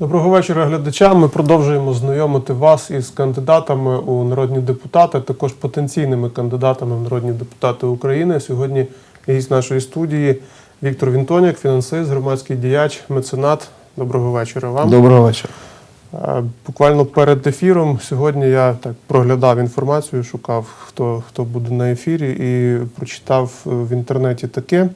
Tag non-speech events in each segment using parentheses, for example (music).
Доброго вечора, глядачам. Ми продовжуємо знайомити вас із кандидатами у народні депутати, також потенційними кандидатами в народні депутати України. Сьогодні гість нашої студії Віктор Вінтоняк, фінансист, громадський діяч, меценат. Доброго вечора вам. Доброго вечора. Буквально перед ефіром сьогодні я так проглядав інформацію, шукав, хто, хто буде на ефірі, і прочитав е, в інтернеті таке.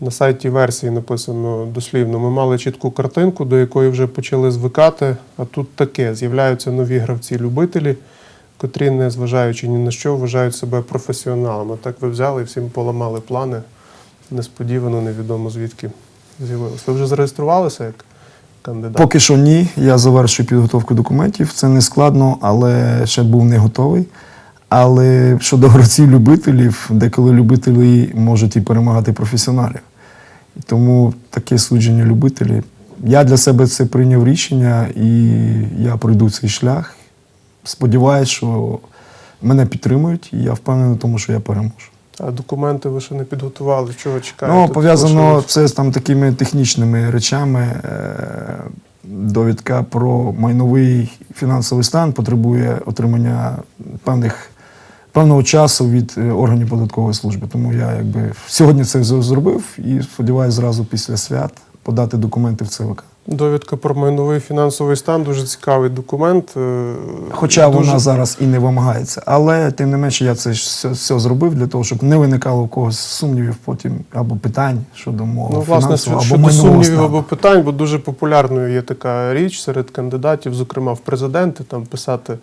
На сайті версії написано дослівно. Ми мали чітку картинку, до якої вже почали звикати. А тут таке: з'являються нові гравці-любителі, котрі, не зважаючи ні на що, вважають себе професіоналами. Так ви взяли і всім поламали плани. Несподівано, невідомо звідки з'явилося. Ви вже зареєструвалися як кандидат? Поки що ні. Я завершую підготовку документів. Це не складно, але ще був не готовий. Але щодо гравців любителів, деколи любителі можуть і перемагати професіоналів. Тому таке судження любителів. Я для себе це прийняв рішення, і я пройду цей шлях. Сподіваюсь, що мене підтримують, і я впевнений в тому, що я переможу. А документи ви ще не підготували. Чого чекаєте? Ну, пов'язано це з там такими технічними речами. Е, Довідка про майновий фінансовий стан потребує отримання певних, певного часу від е, органів податкової служби. Тому я якби сьогодні це зробив і сподіваюся зразу після свят подати документи в ЦВК. Довідка про майновий фінансовий стан дуже цікавий документ. е, Хоча дуже- вона зараз і не вимагається. Але тим не менше я це все, все зробив для того, щоб не виникало у когось сумнівів потім або питань щодо мого Ну, власне, фінансового щодо або сумнівів стану. або питань, бо дуже популярною є така річ серед кандидатів, зокрема в президенти, там писати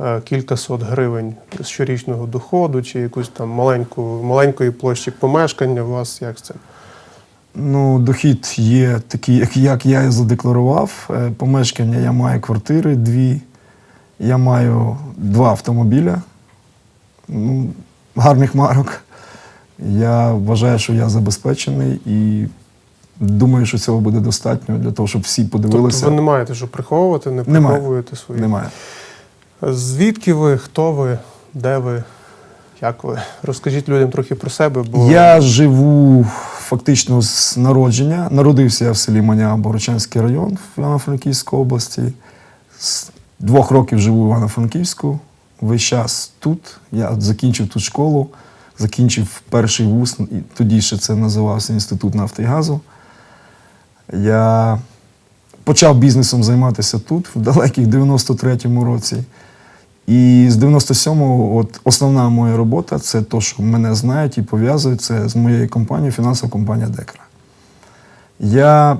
е, кілька сот гривень з щорічного доходу чи якусь там маленьку, маленької площі помешкання. У вас як це? Ну, дохід є такий, як, я і задекларував. Е, Помешкання я маю квартири дві, я маю два автомобіля, ну, гарних марок. Я вважаю, що я забезпечений і думаю, що цього буде достатньо для того, щоб всі подивилися. Тобто ви не маєте що приховувати, не Немає. приховуєте свої. Немає. Звідки ви, хто ви, де ви, як ви? Розкажіть людям трохи про себе, бо Я живу фактично з народження. Народився я в селі Маня, Борочанський район в Івано-Франківській області. З двох років живу в Івано-Франківську. Весь час тут. Я закінчив тут школу, закінчив перший вуз, і тоді ще це називався Інститут нафти і газу. Я почав бізнесом займатися тут, в далеких 93-му році. І з 97-го от основна моя робота це те, що мене знають і пов'язують це з моєю компанією, фінансова компанія Декра. Я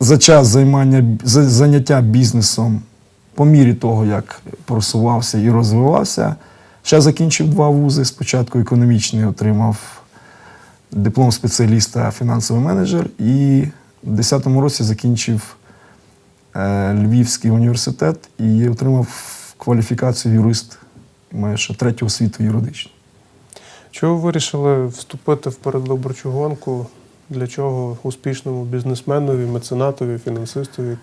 за час займання, за- заняття бізнесом, по мірі того, як просувався і розвивався, ще закінчив два вузи. Спочатку економічний отримав диплом спеціаліста фінансовий менеджер, і в 2010 році закінчив е, Львівський університет і отримав кваліфікацію юрист. Маю ще третю освіту юридичну. чого ви вирішили вступити в передвиборчу гонку? Для чого успішному бізнесменові, меценатові, фінансистові,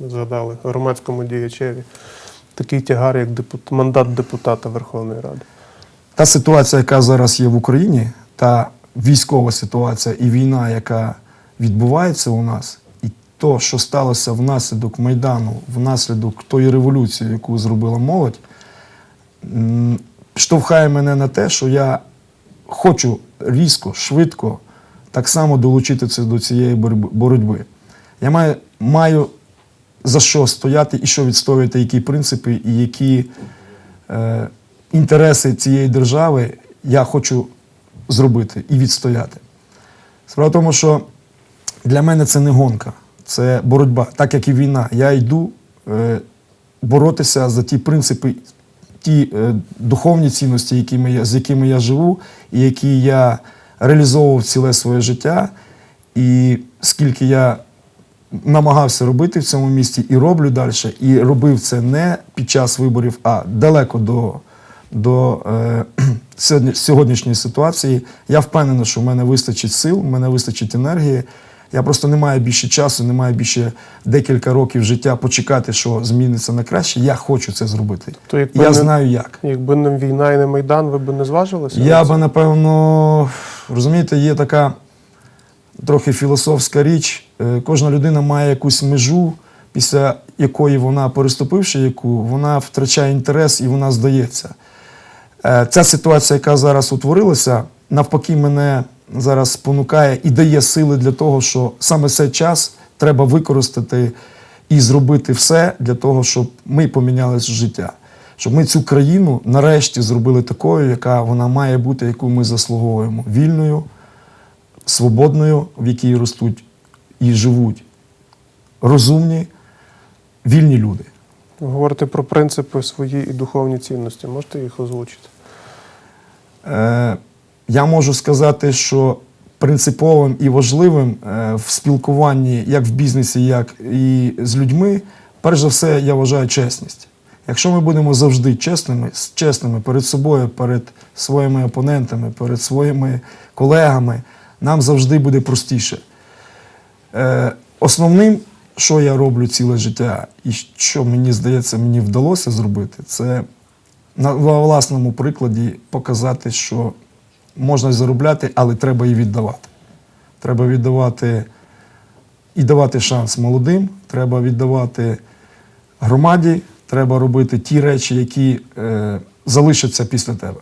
згадали, громадському діячеві? Такий тягар, як депут... мандат депутата Верховної Ради. Та ситуація, яка зараз є в Україні, та військова ситуація і війна, яка відбувається у нас, то, що сталося внаслідок Майдану, внаслідок тої революції, яку зробила молодь, штовхає мене на те, що я хочу різко, швидко так само долучитися до цієї боротьби-. Я маю, маю за що стояти і що відстоювати, які принципи і які е, інтереси цієї держави я хочу зробити і відстояти. Справа в тому, що для мене це не гонка, це боротьба, так як і війна. Я йду е, боротися за ті принципи, ті е, духовні цінності, якими я, з якими я живу, і які я реалізовував ціле своє життя. І скільки я намагався робити в цьому місті і роблю далі, і робив це не під час виборів, а далеко до, до е, (clears throat) сьогоднішньої ситуації. Я впевнений, що в мене вистачить сил, в мене вистачить енергії. Я просто не маю більше часу, не маю більше декілька років життя почекати, що зміниться на краще. Я хочу це зробити. То якби Я не- знаю як. Якби не війна і не Майдан, ви б не зважилися? Я би, напевно, розумієте, є така трохи філософська річ. Е, Кожна людина має якусь межу, після якої вона, переступивши яку, вона втрачає інтерес і вона здається. Е, Ця ситуація, яка зараз утворилася, навпаки, мене зараз спонукає і дає сили для того, що саме цей час треба використати і зробити все для того, щоб ми помінялися життя. Щоб ми цю країну нарешті зробили такою, яка вона має бути, яку ми заслуговуємо вільною, свободною, в якій ростуть і живуть розумні, вільні люди. Ви говорите про принципи свої і духовні цінності. Можете їх озвучити? Е, я можу сказати, що принциповим і важливим е, в спілкуванні як в бізнесі, як і з людьми, перш за все, я вважаю чесність. Якщо ми будемо завжди чесними, чесними перед собою, перед своїми опонентами, перед своїми колегами, нам завжди буде простіше. Е, основним, що я роблю ціле життя, і що мені здається, мені вдалося зробити, це на власному прикладі показати, що можна заробляти, але треба і віддавати. Треба віддавати і давати шанс молодим, треба віддавати громаді, треба робити ті речі, які е, залишаться після тебе.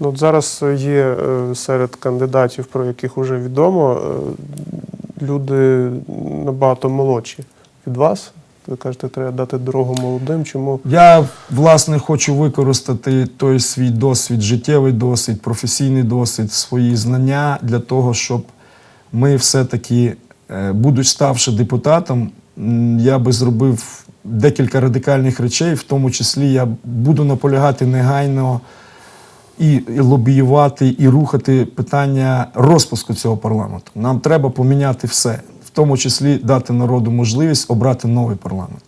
Ну, от зараз є е, серед кандидатів, про яких вже відомо, е, люди набагато молодші від вас. Ви кажете, треба дати дорогу молодим. Чому? Я власне хочу використати той свій досвід, життєвий досвід, професійний досвід, свої знання для того, щоб ми все-таки, е, будучи ставши депутатом, я би зробив декілька радикальних речей, в тому числі я буду наполягати негайно і, і лобіювати, і рухати питання розпуску цього парламенту. Нам треба поміняти все, в тому числі дати народу можливість обрати новий парламент.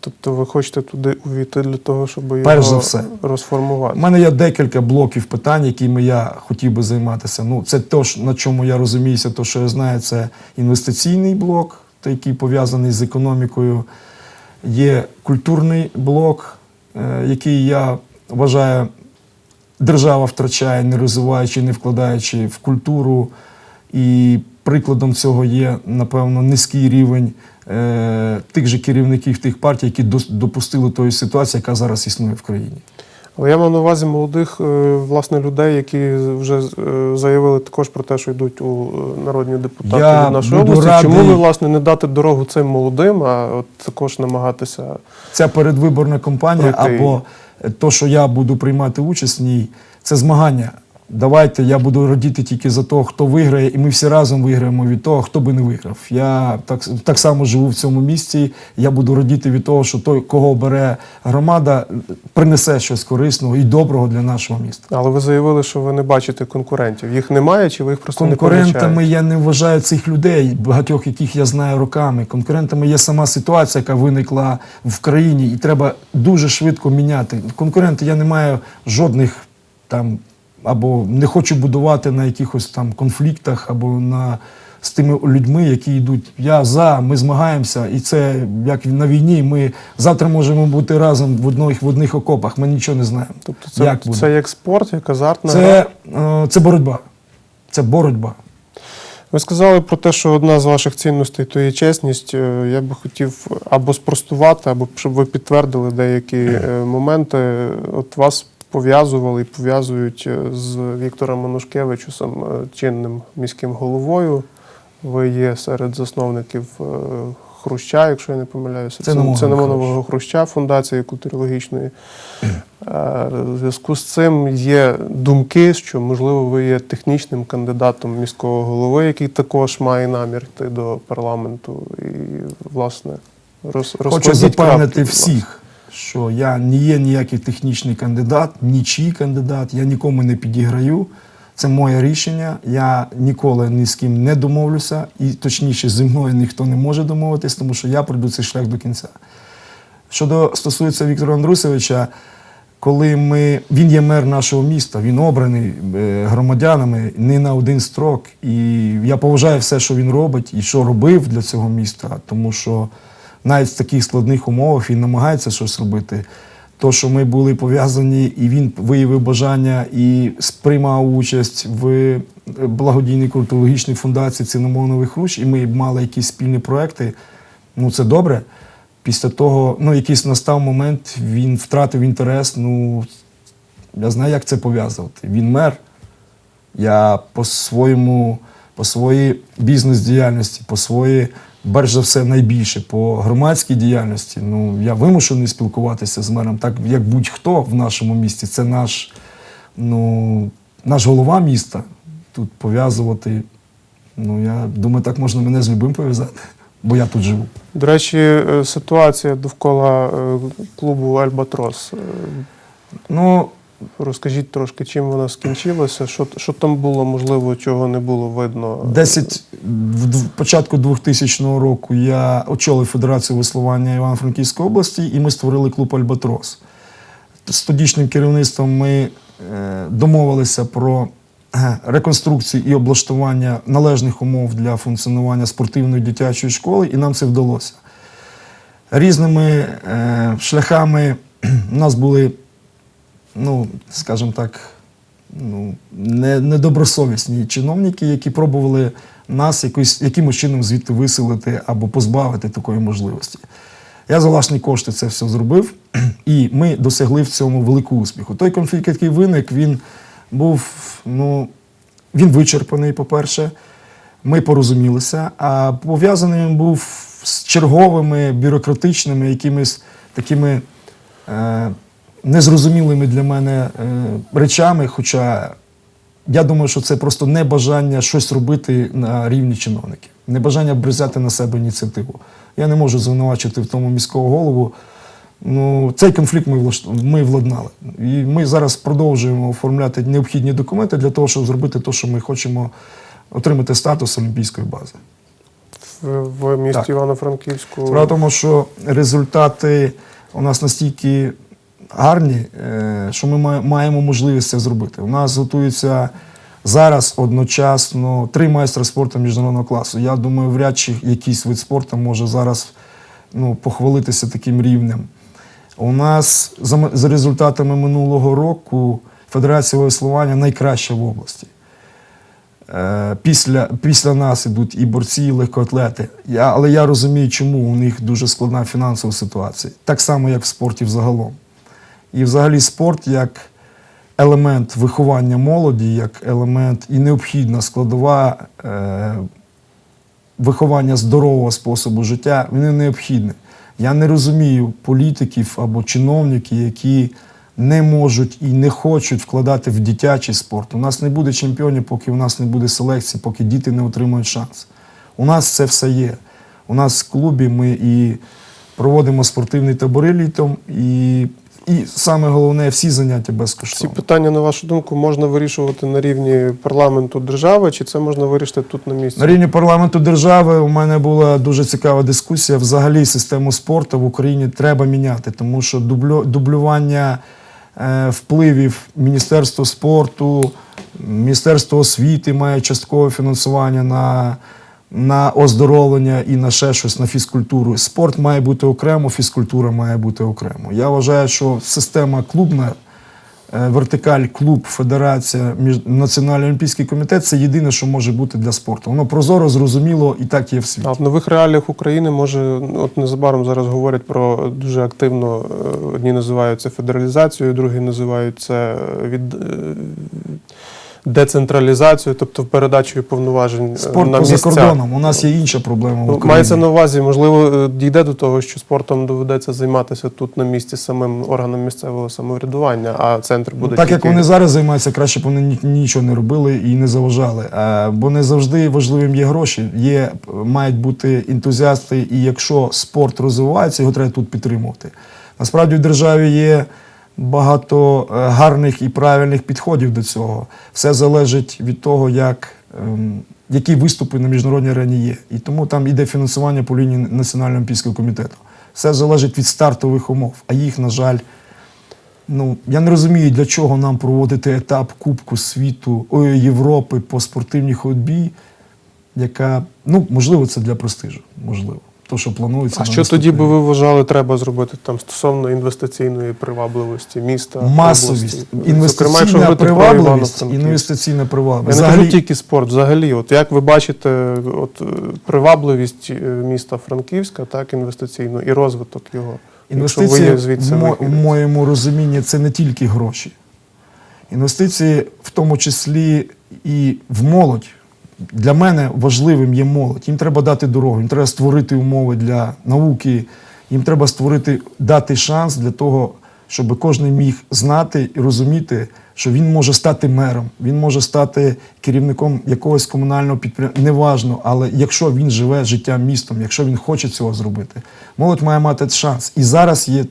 Тобто ви хочете туди увійти для того, щоб його Перш за все. У мене є декілька блоків питань, якими я хотів би займатися. Ну, це те, на чому я розуміюся, то, що я знаю, це інвестиційний блок, який пов'язаний з економікою. Є культурний блок, е, який я вважаю, держава втрачає, не розвиваючи, не вкладаючи в культуру. І прикладом цього є, напевно, низький рівень е, тих же керівників тих партій, які допустили тої ситуації, яка зараз існує в країні. Але я мав на увазі молодих е, власне людей, які вже е, заявили також про те, що йдуть у е, народні депутати Я від нашої області. радий- Чому ви власне не дати дорогу цим молодим, а от також намагатися Ця передвиборна кампанія Пройти. або то, що я буду приймати участь в ній, це змагання. Давайте я буду радіти тільки за того, хто виграє, і ми всі разом виграємо від того, хто би не виграв. Я так, так само живу в цьому місці. Я буду радіти від того, що той, кого бере громада, принесе щось корисного і доброго для нашого міста. Але ви заявили, що ви не бачите конкурентів. Їх немає, чи ви їх просто не Конкурентами помічаєте? я не вважаю цих людей, багатьох яких я знаю роками. Конкурентами є сама ситуація, яка виникла в країні, і треба дуже швидко міняти. Конкуренти я не маю жодних там або не хочу будувати на якихось там конфліктах або на. З тими людьми, які йдуть, я за, ми змагаємося, і це як на війні. Ми завтра можемо бути разом в одних в одних окопах. Ми нічого не знаємо. Тобто це, Як буде? це як спорт, як азартна Це, гра? е, це боротьба. Це боротьба. Ви сказали про те, що одна з ваших цінностей то є чесність. Е, Я би хотів або спростувати, або щоб ви підтвердили деякі е, моменти. От вас пов'язували і пов'язують е, з Віктором Манушкевичусом, е, чинним міським головою. Ви є серед засновників е, Хруща, якщо я не помиляюся. Це Намога Цинамонового Хруща, фундації культурологічної. В зв'язку з цим є думки, що можливо ви є технічним кандидатом міського голови, який також має намір йти до парламенту і власне роз, Хочу запевнити всіх, що я не є ніякий технічний кандидат, нічий кандидат, я нікому не підіграю. Це моє рішення. Я ніколи ні з ким не домовлюся, і точніше, зі мною ніхто не може домовитись, тому що я пройду цей шлях до кінця. Щодо стосується Віктора Андрусовича, коли ми, він є мер нашого міста, він обраний е, громадянами не на один строк. І я поважаю все, що він робить і що робив для цього міста, тому що навіть в таких складних умовах він намагається щось робити. То, що ми були пов'язані, і він виявив бажання і сприймав участь в е, благодійній культурологічній фундації Ціномовнових руч, і ми мали якісь спільні проекти. Ну, це добре. Після того, ну, якийсь настав момент, він втратив інтерес. Ну, я знаю, як це пов'язувати. Він мер. Я по своєму, по своїй бізнес-діяльності, по своїй, перш за все, найбільше, по громадській діяльності, ну, я вимушений спілкуватися з мером, так як будь-хто в нашому місті. Це наш, ну, наш голова міста. Тут пов'язувати. Ну, я думаю, так можна мене з любим пов'язати, бо я тут живу. До речі, е, ситуація довкола е, клубу Альбатрос. Е, Ну, Розкажіть трошки, чим вона скінчилася, що, що там було, можливо, чого не було видно. 10 в початку 2000 року я очолив Федерацію веслування Івано-Франківської області, і ми створили клуб Альбатрос. З тодішнім керівництвом ми е, домовилися про е, реконструкцію і облаштування належних умов для функціонування спортивної дитячої школи, і нам це вдалося. Різними е, шляхами у нас були, ну, скажімо так, ну, не, недобросовісні чиновники, які пробували нас якось, якимось чином звідти виселити або позбавити такої можливості. Я за власні кошти це все зробив, (clears throat) і ми досягли в цьому великого успіху. Той конфлікт, який виник, він був, ну, він вичерпаний, по-перше, ми порозумілися, а пов'язаний він був з черговими бюрократичними якимись такими е, незрозумілими для мене е, речами. Хоча я думаю, що це просто небажання щось робити на рівні чиновників, небажання взяти на себе ініціативу. Я не можу звинувачити в тому міського голову. Ну, цей конфлікт ми, влаш- ми владнали. І ми зараз продовжуємо оформляти необхідні документи для того, щоб зробити те, що ми хочемо отримати статус олімпійської бази. в, в місті Івано-Франківську. Справа в тому, що результати у нас настільки гарні, е, що ми маємо можливість це зробити. У нас готуються зараз одночасно три майстра спорту міжнародного класу. Я думаю, вряд чи якийсь вид спорту може зараз ну, похвалитися таким рівнем. У нас за, результатами минулого року Федерація веслування найкраща в області. Е, Після, після нас ідуть і борці, і легкоатлети. Я, але я розумію, чому у них дуже складна фінансова ситуація. Так само, як в спорті взагалом. І взагалі спорт як елемент виховання молоді, як елемент і необхідна складова е, виховання здорового способу життя, вони необхідні. Я не розумію політиків або чиновників, які не можуть і не хочуть вкладати в дитячий спорт. У нас не буде чемпіонів, поки у нас не буде селекції, поки діти не отримують шанс. У нас це все є. У нас в клубі ми і проводимо спортивні табори літом, і, і саме головне, всі заняття Ці питання, на вашу думку, можна вирішувати на рівні парламенту держави, чи це можна вирішити тут на місці? На рівні парламенту держави у мене була дуже цікава дискусія. Взагалі систему спорту в Україні треба міняти, тому що дублю, дублювання е, впливів Міністерства спорту, Міністерство освіти має часткове фінансування на, на оздоровлення і на ще щось на фізкультуру. Спорт має бути окремо, фізкультура має бути окремо. Я вважаю, що система клубна. е, Вертикаль, клуб, федерація, національний олімпійський комітет це єдине, що може бути для спорту. Воно прозоро, зрозуміло і так є в світі. А в нових реаліях України може, ну, от незабаром зараз говорять про дуже активно, е, одні називають це федералізацією, другі називають це е, від е, децентралізацією, тобто передачею повноважень е, Спорт на місця. кордоном. У нас є інша проблема в Ну, Україні. Мається на увазі, можливо, е, дійде до того, що спортом доведеться займатися тут на місці самим органам місцевого самоврядування, а центр буде Ну, так як вони зараз займаються, краще б вони ні- нічого не робили і не заважали. А, бо не завжди важливим є гроші. Є, мають бути ентузіасти, і якщо спорт розвивається, його треба тут підтримувати. Насправді в державі є багато е, гарних і правильних підходів до цього. Все залежить від того, як, ем, які виступи на міжнародній арені є. І тому там іде фінансування по лінії Національного олімпійського комітету. Все залежить від стартових умов, а їх, на жаль, ну, я не розумію, для чого нам проводити етап Кубку світу Європи по спортивній ходьбі, яка, ну, можливо, це для престижу, можливо. То, що планується. А на що тоді би ви вважали, треба зробити там стосовно інвестиційної привабливості міста? масовість, області? Зокрема, інвестиційна про привабливість, інвестиційна привабливість. Я не кажу тільки спорт, взагалі, от як ви бачите, от е, привабливість е, міста Франківська, так інвестиційну і розвиток його. Інвестиції звідси мо- в моєму розумінні це не тільки гроші. Інвестиції, в тому числі і в молодь. Для мене важливим є молодь. Їм треба дати дорогу, їм треба створити умови для науки, їм треба створити, дати шанс для того, щоб кожен міг знати і розуміти, що він може стати мером, він може стати керівником якогось комунального підприємства. Неважно, але якщо він живе життям містом, якщо він хоче цього зробити, молодь має мати шанс. І зараз є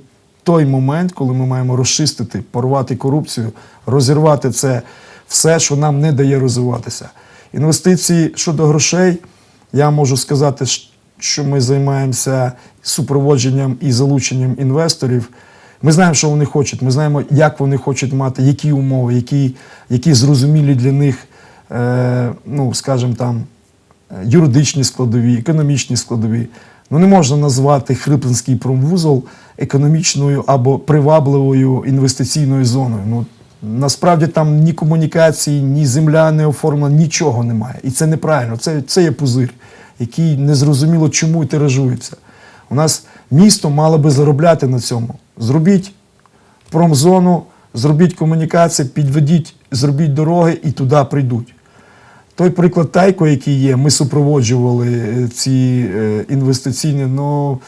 той момент, коли ми маємо розчистити, порвати корупцію, розірвати це все, що нам не дає розвиватися. Інвестиції щодо грошей, я можу сказати, що ми займаємося супроводженням і залученням інвесторів. Ми знаємо, що вони хочуть. Ми знаємо, як вони хочуть мати, які умови, які, які зрозумілі для них, е, ну, скажімо там, юридичні складові, економічні складові. Ну не можна назвати Хриплинський промвузол економічною або привабливою інвестиційною зоною. Ну насправді там ні комунікації, ні земля не оформлена, нічого немає. І це неправильно. Це, це є пузир, який незрозуміло чому і тиражується. У нас місто мало би заробляти на цьому. Зробіть промзону, зробіть комунікації, підведіть, зробіть дороги і туди прийдуть. Той приклад Тайко, який є, ми супроводжували е, ці е, інвестиційні, ну,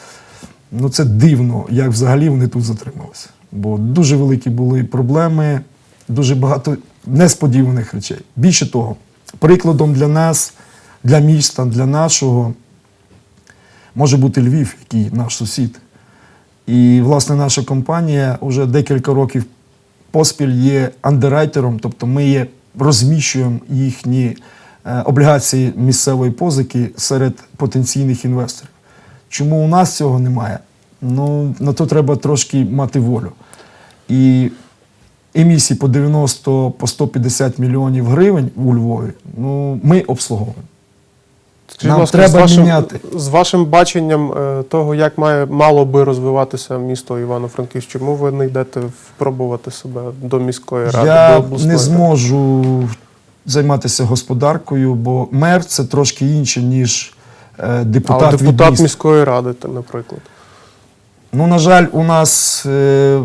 ну це дивно, як взагалі вони тут затрималися. Бо дуже великі були проблеми, дуже багато несподіваних речей. Більше того, прикладом для нас, для міста, для нашого може бути Львів, який наш сусід. І, власне, наша компанія вже декілька років поспіль є андеррайтером, тобто ми є, розміщуємо їхні е, облігації місцевої позики серед потенційних інвесторів. Чому у нас цього немає? Ну, на то треба трошки мати волю. І емісії по 90 по 150 мільйонів гривень у Львові, ну, ми обслуговуємо. Скажіть, Нам ласка, треба з вашим, міняти. з вашим баченням е, того, як має мало би розвиватися місто Івано-Франківськ, чому ви не йдете впробувати себе до міської ради, до Я обласної? не зможу займатися господаркою, бо мер це трошки інше, ніж е, депутат, Але від депутат міста. міської ради, наприклад. Ну, на жаль, у нас, е,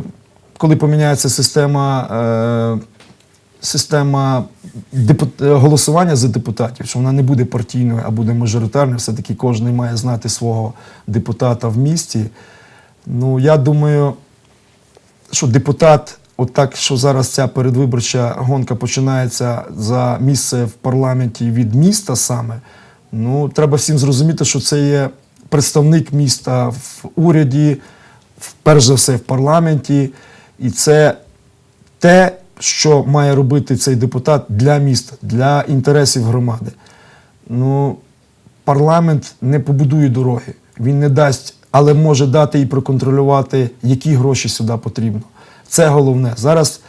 коли поміняється система, е, система е, голосування за депутатів, що вона не буде партійною, а буде мажоритарною, все-таки кожен має знати свого депутата в місті. Ну, я думаю, що депутат, отак, що зараз ця передвиборча гонка починається за місце в парламенті від міста саме, ну, треба всім зрозуміти, що це є представник міста в уряді, перш за все в парламенті, і це те, що має робити цей депутат для міста, для інтересів громади. Ну, парламент не побудує дороги, він не дасть, але може дати і проконтролювати, які гроші сюди потрібно. Це головне. Зараз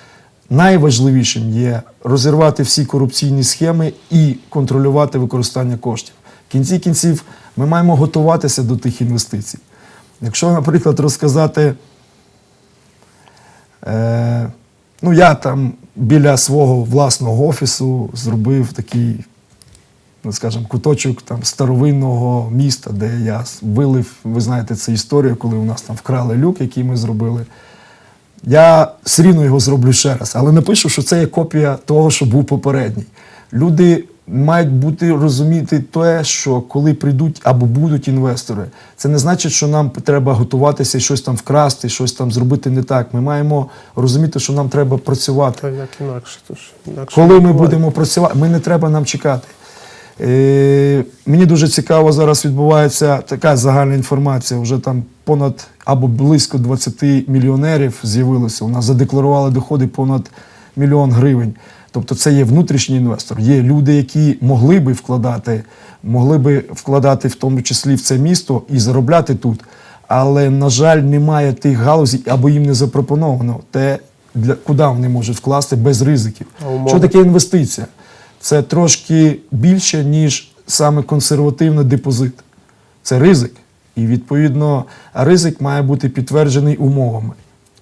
найважливішим є розірвати всі корупційні схеми і контролювати використання коштів. В кінці кінців ми маємо готуватися до тих інвестицій. Якщо, наприклад, розказати, е, ну я там біля свого власного офісу зробив такий ну, скажімо, куточок там старовинного міста, де я вилив, ви знаєте цю історію, коли у нас там вкрали люк, який ми зробили. Я все рівно його зроблю ще раз, але напишу, що це є копія того, що був попередній. Люди мають бути розуміти те, що коли прийдуть або будуть інвестори, це не значить, що нам треба готуватися і щось там вкрасти, щось там зробити не так. Ми маємо розуміти, що нам треба працювати. Та як інакше? Тож, інакше Коли ми буває. будемо працювати, ми не треба нам чекати. Е, мені дуже цікаво, зараз відбувається така загальна інформація. Вже там понад або близько 20 мільйонерів з'явилося. У нас задекларували доходи понад мільйон гривень. Тобто це є внутрішній інвестор. Є люди, які могли би вкладати, могли би вкладати в тому числі в це місто і заробляти тут. Але, на жаль, немає тих галузей або їм не запропоновано те, для, куди вони можуть вкласти без ризиків. Умови? Що таке інвестиція? Це трошки більше, ніж саме консервативний депозит. Це ризик. І відповідно ризик має бути підтверджений умовами.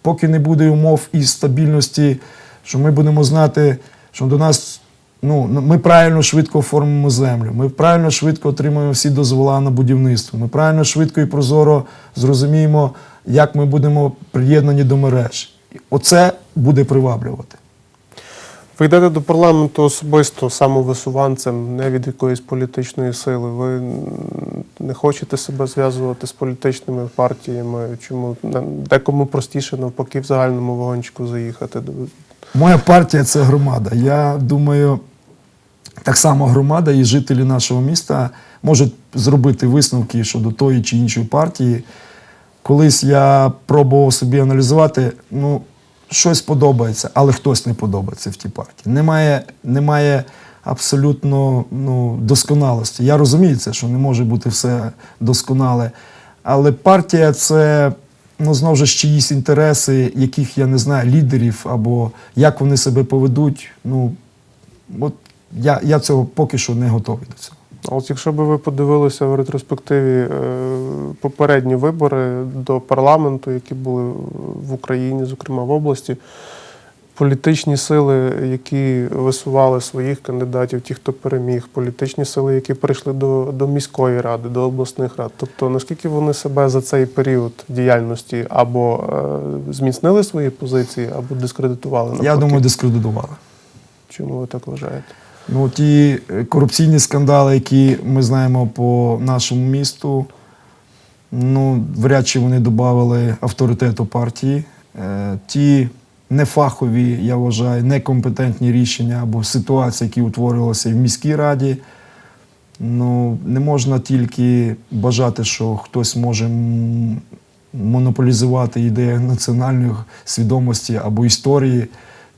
Поки не буде умов і стабільності, що ми будемо знати, що до нас ну, ми правильно швидко оформимо землю, ми правильно швидко отримаємо всі дозвола на будівництво, ми правильно швидко і прозоро зрозуміємо, як ми будемо приєднані до мереж. Оце буде приваблювати. Ви йдете до парламенту особисто самовисуванцем, не від якоїсь політичної сили. Ви не хочете себе зв'язувати з політичними партіями. Чому декому простіше навпаки в загальному вагончику заїхати? Моя партія це громада. Я думаю, так само громада і жителі нашого міста можуть зробити висновки щодо тої чи іншої партії. Колись я пробував собі аналізувати, ну, щось подобається, але хтось не подобається в тій партії. Немає, немає абсолютно ну, досконалості. Я розумію це, що не може бути все досконале. Але партія це ну, знову ж чиїсь інтереси, яких я не знаю, лідерів або як вони себе поведуть. Ну, от я, я цього поки що не готовий до цього. А от якщо б ви подивилися в ретроспективі е, попередні вибори до парламенту, які були в Україні, зокрема в області, політичні сили, які висували своїх кандидатів, ті, хто переміг, політичні сили, які прийшли до, до міської ради, до обласних рад. Тобто, наскільки вони себе за цей період діяльності або е, зміцнили свої позиції, або дискредитували? Я думаю, дискредитували. чому ви так вважаєте? Ну, ті корупційні скандали, які ми знаємо по нашому місту, ну, вряд чи вони додали авторитету партії. Е, ті нефахові, я вважаю, некомпетентні рішення або ситуації, які утворювалися і в міській раді. Ну, не можна тільки бажати, що хтось може монополізувати ідею національної свідомості або історії.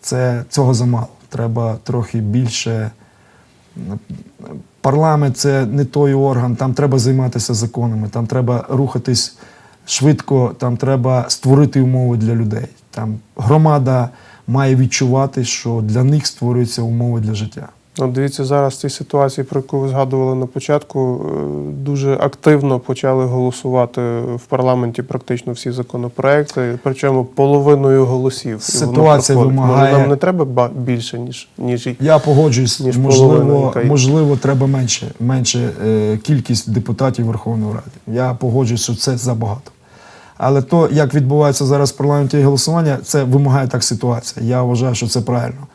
Це цього замало. Треба трохи більше. Парламент це не той орган, там треба займатися законами, там треба рухатись швидко, там треба створити умови для людей. Там громада має відчувати, що для них створюються умови для життя. Ну, дивіться, зараз в цій ситуації, про яку ви згадували на початку, е, дуже активно почали голосувати в парламенті практично всі законопроекти, причому половиною голосів. Ситуація вимагає- Може, нам не треба ба- більше, ніж, ніж Я погоджуюсь, Ніж можливо, можливо, треба менше, менше е, кількість депутатів Верховної Ради. Я погоджуюсь, що це забагато. Але то, як відбувається зараз в парламенті голосування, це вимагає так ситуація. Я вважаю, що це правильно.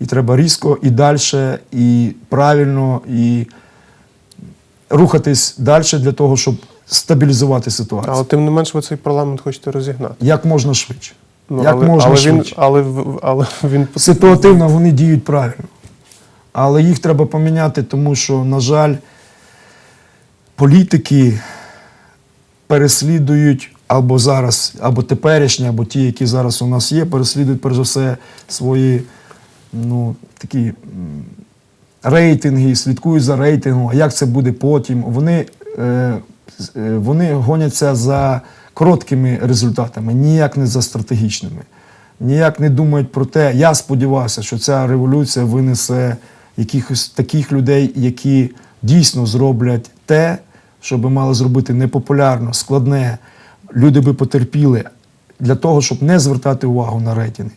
І треба різко, і далі, і правильно, і рухатись далі для того, щоб стабілізувати ситуацію. Але тим не менш ви цей парламент хочете розігнати. Як можна швидше. Ну, як але, можна але, швидше. він, але, але він Ситуативно вони діють правильно. Але їх треба поміняти, тому що, на жаль, політики переслідують або зараз, або теперішні, або ті, які зараз у нас є, переслідують перш за все свої ну, такі рейтинги, слідкують за рейтингом, а як це буде потім. Вони, е, е, вони гоняться за короткими результатами, ніяк не за стратегічними. Ніяк не думають про те. Я сподівався, що ця революція винесе якихось таких людей, які дійсно зроблять те, що би мали зробити непопулярно, складне. Люди би потерпіли для того, щоб не звертати увагу на рейтинги.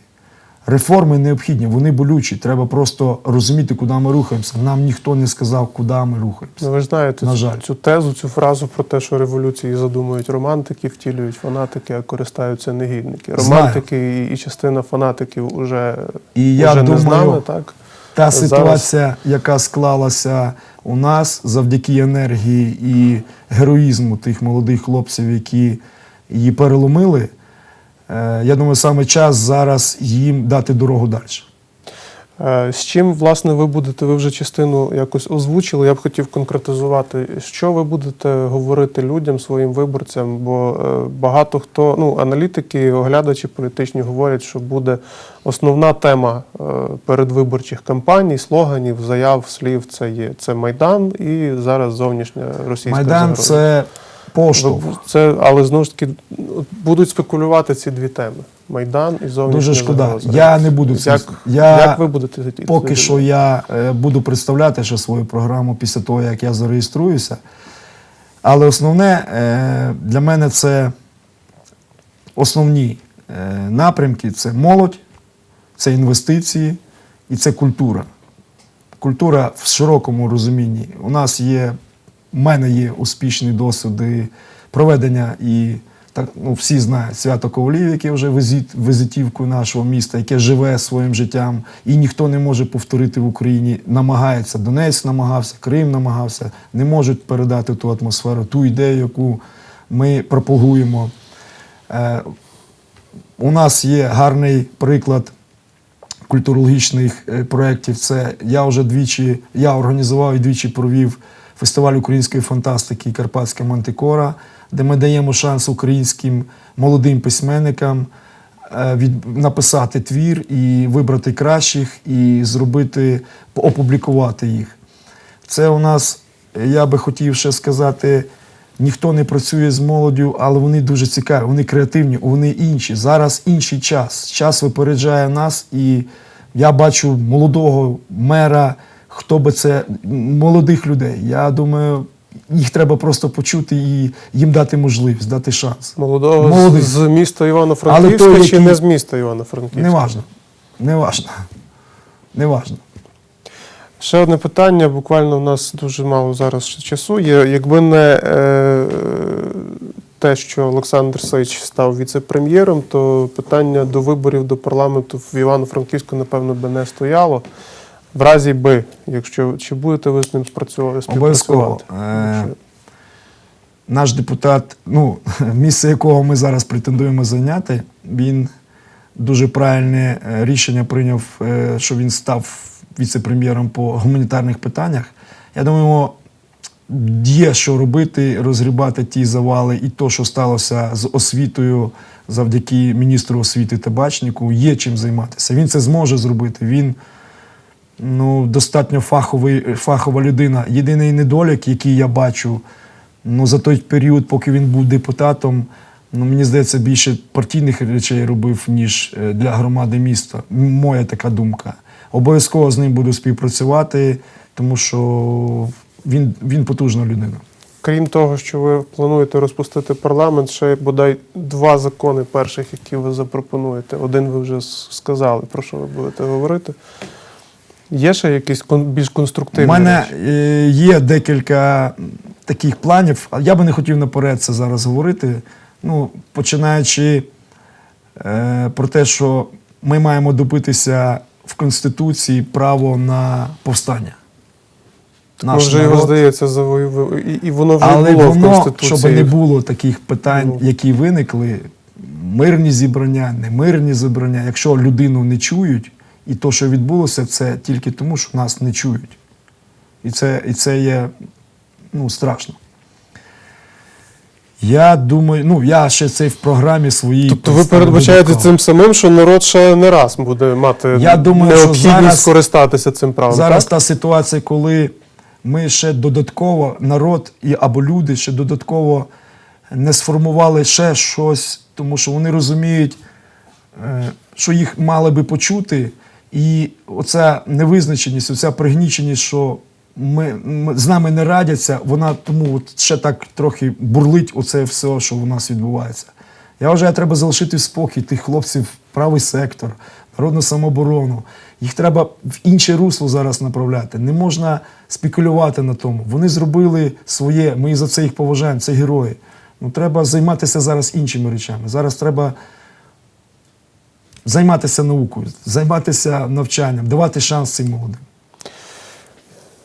Реформи необхідні, вони болючі. Треба просто розуміти, куди ми рухаємося. Нам ніхто не сказав, куди ми рухаємося. Ну, ви ж знаєте На цю, жаль. цю тезу, цю фразу про те, що революції задумують романтики, втілюють фанатики, а користаються негідники. Романтики і, і частина фанатиків уже, І я уже не думаю, з нами, так? Та Зараз- ситуація, яка склалася у нас завдяки енергії і героїзму тих молодих хлопців, які її переломили, е, я думаю, саме час зараз їм дати дорогу далі. Е, З чим, власне, ви будете, ви вже частину якось озвучили, я б хотів конкретизувати, що ви будете говорити людям, своїм виборцям, бо е, багато хто, ну, аналітики, оглядачі політичні говорять, що буде основна тема передвиборчих кампаній, слоганів, заяв, слів це є це Майдан і зараз зовнішня російська Майдан загроза. це поштовх. Це, але знову ж таки будуть спекулювати ці дві теми: Майдан і зовнішня Дуже шкода. Я не буду цим- Як, я- як ви будете Поки що я е, буду представляти ще свою програму після того, як я зареєструюся. Але основне е, для мене це основні е, напрямки це молодь, це інвестиції і це культура. Культура в широкому розумінні. У нас є, у мене є успішні досвіди проведення і так, ну, всі знають свято Ковалів, яке вже визит, визитівкою нашого міста, яке живе своїм життям, і ніхто не може повторити в Україні. Намагається Донець намагався, Крим намагався, не можуть передати ту атмосферу, ту ідею, яку ми пропагуємо. Е, у нас є гарний приклад культурологічних е, проєктів. Це я вже двічі, я організував і двічі провів фестиваль української фантастики Карпатська Мантикора, де ми даємо шанс українським молодим письменникам е, написати твір і вибрати кращих, і зробити, опублікувати їх. Це у нас, я би хотів ще сказати, ніхто не працює з молоддю, але вони дуже цікаві, вони креативні, вони інші. Зараз інший час. Час випереджає нас, і я бачу молодого мера, хто би це, молодих людей. Я думаю, їх треба просто почути і їм дати можливість, дати шанс. Молодого Молодий. з, з міста Івано-Франківська чи який- не з міста Івано-Франківська? Неважно. Неважно. Неважно. Ще одне питання. Буквально у нас дуже мало зараз часу є. Якби не е, те, що Олександр Сич став віце-прем'єром, то питання до виборів до парламенту в Івано-Франківську, напевно, би не стояло. В разі би, якщо чи будете ви з ним спрацьовувати? Обов'язково. Е, Якщо- Наш депутат, ну, (laughs) місце якого ми зараз претендуємо зайняти, він дуже правильне е, рішення прийняв, е, що він став віце-прем'єром по гуманітарних питаннях. Я думаю, є що робити, розгрібати ті завали, і то, що сталося з освітою завдяки міністру освіти Табачнику, є чим займатися. Він це зможе зробити. Він ну, достатньо фаховий, фахова людина. Єдиний недолік, який я бачу, ну, за той період, поки він був депутатом, ну, мені здається, більше партійних речей робив, ніж е, для громади міста. Моя така думка. Обов'язково з ним буду співпрацювати, тому що він, він потужна людина. Крім того, що ви плануєте розпустити парламент, ще бодай два закони перших, які ви запропонуєте. Один ви вже сказали, про що ви будете говорити. Є ще якісь більш У мене речі? е, є декілька таких планів, я би не хотів наперед це зараз говорити. Ну, починаючи е, про те, що ми маємо добитися в Конституції право на повстання. Ну, Наш вже його, здається, завоював. І, і воно вже Але було в Конституції. щоб не було таких питань, Ну. які виникли, мирні зібрання, немирні зібрання, якщо людину не чують, і то, що відбулося, це тільки тому, що нас не чують. І це, і це є ну, страшно. Я думаю, ну я ще це в програмі своїй. Тобто ви передбачаєте цим самим, що народ ще не раз буде мати Я думаю, що необхідність зараз- скористатися цим правом. Зараз так? та ситуація, коли ми ще додатково, народ і або люди ще додатково не сформували ще щось, тому що вони розуміють, е, що їх мали би почути, і оця невизначеність, оця пригніченість, що ми, ми- з нами не радяться, вона тому от ще так трохи бурлить оце все, що у нас відбувається. Я вважаю, треба залишити в спокій тих хлопців, правий сектор, народну самооборону. Їх треба в інше русло зараз направляти. Не можна спекулювати на тому. Вони зробили своє, ми за це їх поважаємо, це герої. Ну, треба займатися зараз іншими речами. Зараз треба займатися наукою, займатися навчанням, давати шанс цим молодим.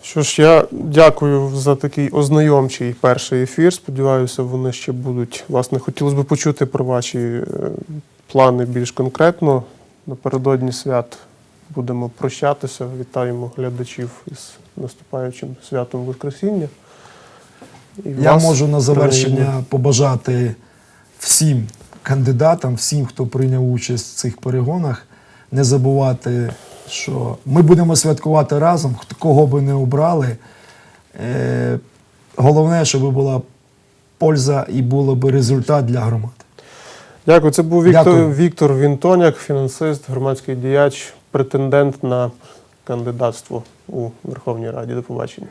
Що ж, я дякую за такий ознайомчий перший ефір. Сподіваюся, вони ще будуть. Власне, хотілося б почути про ваші е, плани більш конкретно. Напередодні свят будемо прощатися. Вітаємо глядачів із наступаючим святом Воскресіння. І Я вас, можу на завершення побажати всім кандидатам, всім, хто прийняв участь в цих перегонах, не забувати, що ми будемо святкувати разом, кого би не обрали. Е, головне, щоб була польза і було би результат для громади. Дякую. Це був Віктор, Дякую. Віктор Вінтоняк, фінансист, громадський діяч, претендент на кандидатство у Верховній Раді. До побачення.